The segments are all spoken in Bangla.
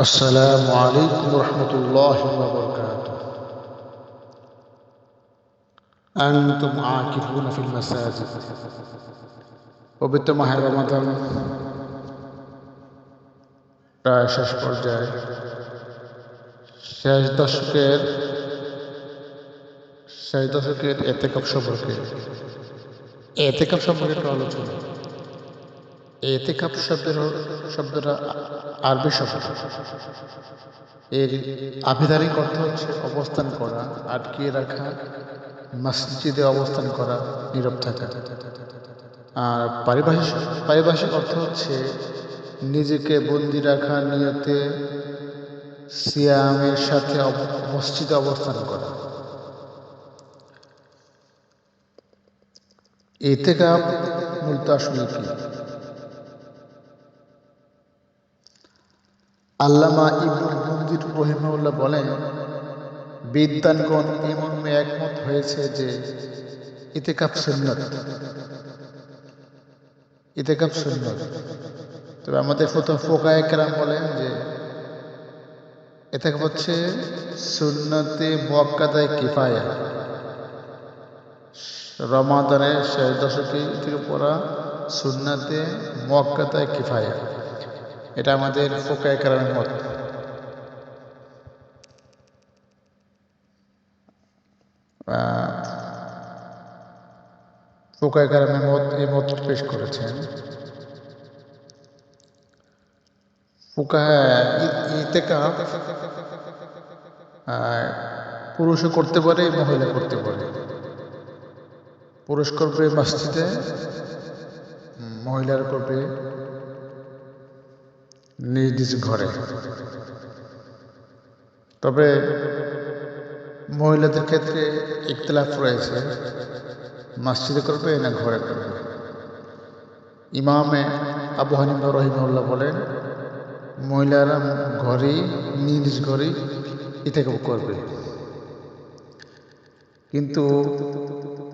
السلام عليكم ورحمة الله وبركاته أنتم عاكفون في المساجد পবিত্র মাহে রমাদান প্রায় শেষ পর্যায়ে শেষ দশকের শেষ দশকের এতেকাপ সম্পর্কে এতেকাপ সম্পর্কে একটু আলোচনা এতেকাপ শব্দের শব্দটা আরবি শব্দ। এর আভিধানিক অর্থ হচ্ছে অবস্থান করা, আটকিয়ে রাখা, মসজিদে অবস্থান করা, নীরব থাকা। আর পারিভাষিক পারিভাষিক অর্থ হচ্ছে নিজেকে বন্দি রাখা, নিয়তে সিয়ামের সাথে মসজিদে অবস্থান করা। এতে কাপ মূলত আসলে কি? আল্লামা ইবনুল মন্দির রহিমাউল্লাহ বলেন বিদ্যানগণ এই মর্মে একমত হয়েছে যে ইতেকাপ সুন্নত। ইতেকাপ সুন্নত। তবে আমাদের প্রথম ফোকায় কেরাম বলেন যে এতেকাপ হচ্ছে সুন্নতে মোয়াক্কাদায় কিফায়া। রমাদানের শেষ দশকে থেকে পড়া সুন্নাতে মোয়াক্কাদায় কিফায়া। এটা আমাদের ফোকায় কেরামের মত। ফোকায় কেরামের মত, এই মত পেশ করেছেন। ফোকা ইতেকা পুরুষও করতে পারে, মহিলা করতে পারে। পুরুষ করবে মসজিদে, মহিলার করবে নিজ নিজ ঘরে। তবে মহিলাদের ক্ষেত্রে ইখতলাফ রয়েছে। মসজিদে করবে না ঘরে করবে? ইমামে আবু হানিফা রহিমউল্লাহ বলেন, মহিলারা ঘরেই, নিজ নিজ ঘরেই ইতেকাব করবে। কিন্তু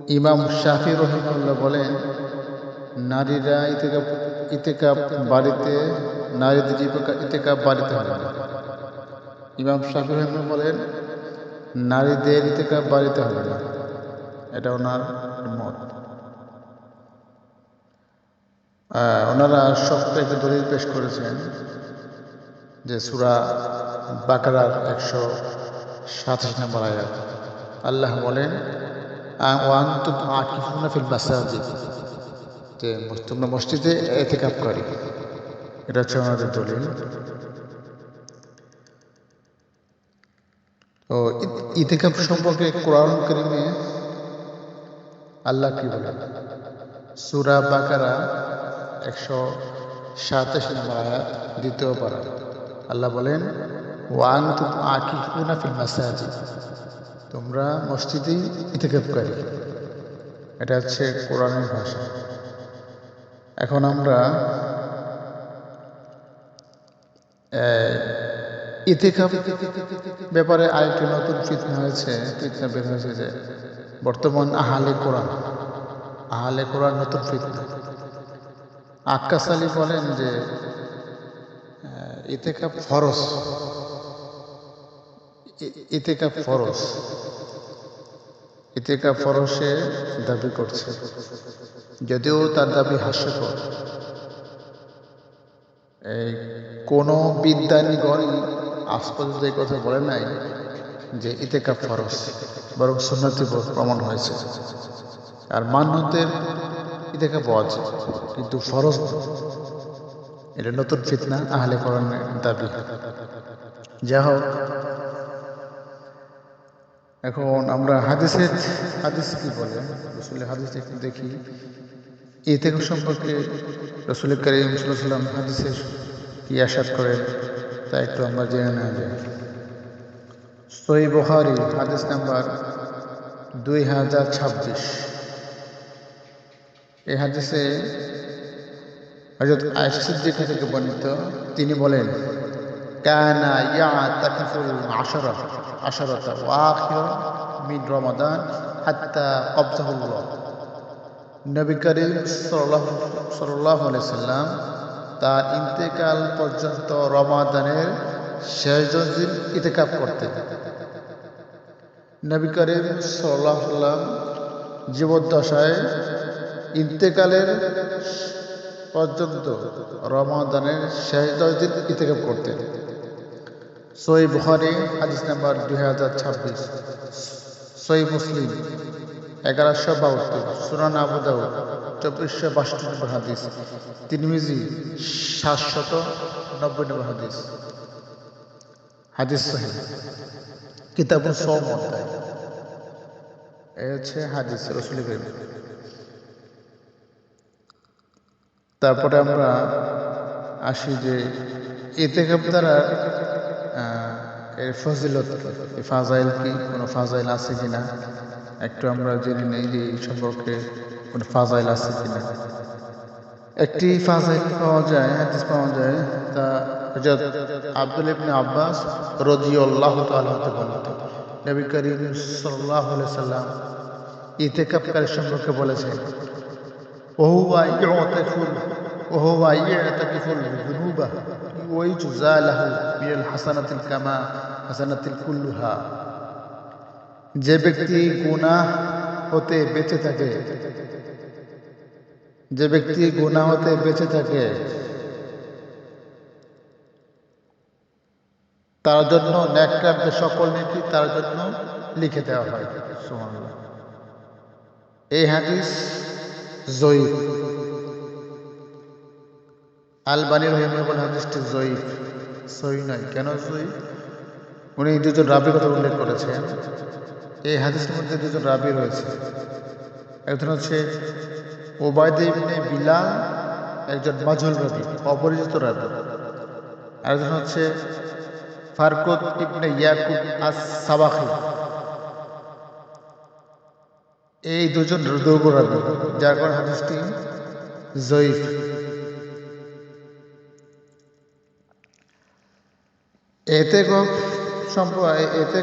ইমাম শাফি রহিমউল্লাহ বলেন, নারীরা ইতেকাপ ইতেকাপ বাড়িতে নারীদের জীবিকা ইতেকাপ বাড়িতে হবে। ইমাম শাফি রহিমউল্লাহ বলেন, নারীদের ইতেকাপ বাড়িতে হবে না। এটা ওনার মত। ওনারা শক্ত একটা দলিল পেশ করেছেন যে সুরা বাকারার একশো সাতাশ নম্বর আয়াত। আল্লাহ বলেন ওয়ান্তুম আকিফুনা ফিল মাসাজিদ, যে মস- তোমরা মসজিদে এতেকাপ করে। এটা হচ্ছে আমাদের দলিল। তো ই- ইতেকাপ সম্পর্কে কোরআন করিমে আল্লাহ কি বলেন? সুরা বাকারা একশো সাতাশ নম্বর আয়াত, দ্বিতীয় পারা। আল্লাহ বলেন ওয়ান তুম আকিফুনা ফিল মাসাজিদ। তোমরা মসজিদেই ইতেকাপকারী এটা হচ্ছে কোরআনের ভাষা। এখন আমরা ইতেকাপ ব্যাপারে আরেকটি নতুন ফিতনা হয়েছে ফিতনা বের হয়েছে যে বর্তমান আহালে কোরআন আহালে কোরআন নতুন ফিতনা। আক্কাস আলী বলেন যে ইতেকাপ ফরজ। ই- ইতেকাপ ফরজ। ইতেকাপ ফরসে দাবি করছে। যদিও তার দাবি হাস্যকর এই, কোনো বিদ্যানীগণ আজ পর্যন্ত এই কথা বলে নাই যে ইতেকাপ ফরজ, বরং সুন্নতি প্রমাণ হয়েছে। আর মান্যতের ইতেকাপ ওয়াজিব কিন্তু ফরজ এটা নতুন ফিতনা আহলে কোরআনের দাবি। যা হোক, এখন আমরা হাদিসের, হাদিস কি বলে রসুলের হাদিস একটু দেখি। এই থেকে সম্পর্কে রসুল করিম সাল্লাম হাদিসের কি আশাদ করেন, তা একটু আমরা জেনে নেওয়া যায় সই বহারি হাদিস নাম্বার দুই হাজার ছাব্বিশ। এই হাদিসে হজরত সিদ্দিকা থেকে বর্ণিত, তিনি বলেন, কানা ইয়াতাকিফুল আশারা, আশারাতা ওয়া আখিরা মিন রমাদান হাত্তা কবজাহুল্লাহ নবী করিম আলাইহি সাল্লাম তার ইন্তেকাল পর্যন্ত রমাদানের শেষ দিন ইতেকাপ করতেন। নবী করিম সাল্লাহ সাল্লাম জীবদ্দশায় ইন্তেকালের পর্যন্ত রমাদানের শেষ দশ দিন ইতেকাপ করতেন। সই বুখারি, হাদিস নাম্বার দুই হাজার ছাব্বিশ। সই মুসলিম। এগারোশো বাহাত্তর, সুরান আবু দাউদ, চব্বিশশো বাষট্টি নম্বর হাদিস, তিরমিজি, সাতশত নব্বই নম্বর হাদিস। হাদিস সহি। কিতাব সম অধ্যায়। এই হচ্ছে হাদিস রসুল করিম। তারপরে আমরা আসি যে ইতেকাব দ্বারা এর ফজিলত কি? ফাজাইল কি? কোনো ফাজাইল আছে কিনা? একটু আমরা জেনে নেই যে এই সম্পর্কে কোনো ফাজাইল আছে কিনা। একটি ফাজাইল পাওয়া যায়, হাদিস পাওয়া যায়, তা হযরত আব্দুল ইবনে আব্বাস রাদিয়াল্লাহু তাআলা হতে বর্ণিত। নবী করিম সাল্লাল্লাহু আলাইহি সাল্লাম ইতিকাফকারী সম্পর্কে বলেছেন, ওহুয়া ইউতাকুল ওহুয়া ইয়াতাকিফুল যুনুবা ওয়াইজযা লাহু মিনাল হাসানাতিল কামা হাসানাতিল কুল্লুহা। যে ব্যক্তি গুনাহ হতে বেঁচে থাকে, যে ব্যক্তি গুনাহ হতে বেঁচে থাকে, তার জন্য ন্যাক্রান্ত সকল নীতি তার জন্য লিখে দেওয়া হয়। এই হাদিস জয়ীফ আলবানি রহিমুল হাদিসটি জয়ীফ সই নয়। কেন জয়ীফ উনি দুজন রাবির কথা উল্লেখ করেছেন। এই হাদিসের মধ্যে দুজন রাবি রয়েছে। একজন হচ্ছে ওবায়দ বিলাল, একজন মাজহুল রাবি, অপরিচিত রাবি। আরেকজন হচ্ছে ফারকুত ইবনে ইয়াকুব আস সাবাখি এই দুজন দুর্গ রাবি, যার কারণে হাদিসটি জয়ীফ। এতে কপ সম্প এতে